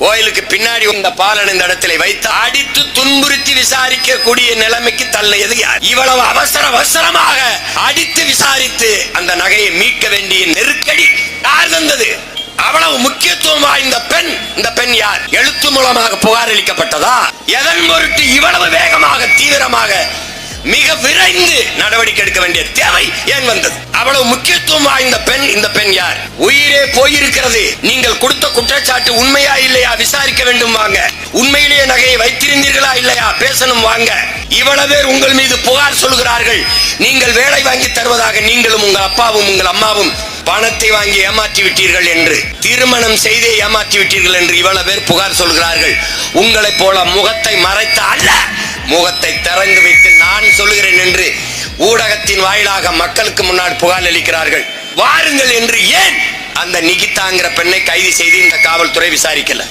கோயிலுக்கு பின்னாடி இந்த பாலன் இந்த இடத்துல வைத்து அடித்து துன்புறுத்தி விசாரிக்க கூடிய நிலைமைக்கு தள்ளியது யார்? இவ்வளவு அவசர அவசரமாக அடித்து விசாரித்து அந்த நகையை மீட்க வேண்டிய நெருக்கடி யார் தந்தது? அவ்வளவு முக்கியத்துவம் வாய்ந்த பெண் இந்த பெண் யார்? எழுத்து மூலமாக புகார் அளிக்கப்பட்டதா எதன் பொருட்டு இவ்வளவு வேகமாக தீவிரமாக மிக விரைந்து நடவடிக்கை எடுக்க வேண்டிய தேவை ஏன் வந்தது? அவ்வளவு முக்கியத்துவம் வாய்ந்த பெண் இந்த பெண் யார்? உயிரே போயிருக்கிறது. நீங்க நீங்கள் கொடுத்த குற்றச்சாட்டு உண்மையா இல்லையா விசாரிக்க வேண்டும் வாங்க. உண்மையிலேயே நகையை வைத்திருந்தீர்களா இல்லையா? பேசணும் வாங்க. இவ்வளவு பேர் உங்கள் மீது புகார் சொல்கிறார்கள். நீங்கள் வேலை வாங்கி தருவதாக நீங்களும் உங்கள் அப்பாவும் உங்கள் அம்மாவும் பணத்தை வாங்கி ஏமாற்றி விட்டீர்கள் என்று திருமணம் செய்தே ஏமாற்றி விட்டீர்கள் என்று இவ்வளவு பேர் புகார் சொல்கிறார்கள். உங்களைப் போல முகத்தை மறைத்த அல்ல. முகத்தை திறந்து வைத்து நான் சொல்லுகிறேன் என்று ஊடகத்தின் வாயிலாக மக்களுக்கு முன்னால் புகார் அளிக்கிறார்கள். வாருங்கள் என்று ஏன் அந்த நிகிதாங்கிற பெண்ணை கைது செய்து இந்த காவல்துறை விசாரிக்கல.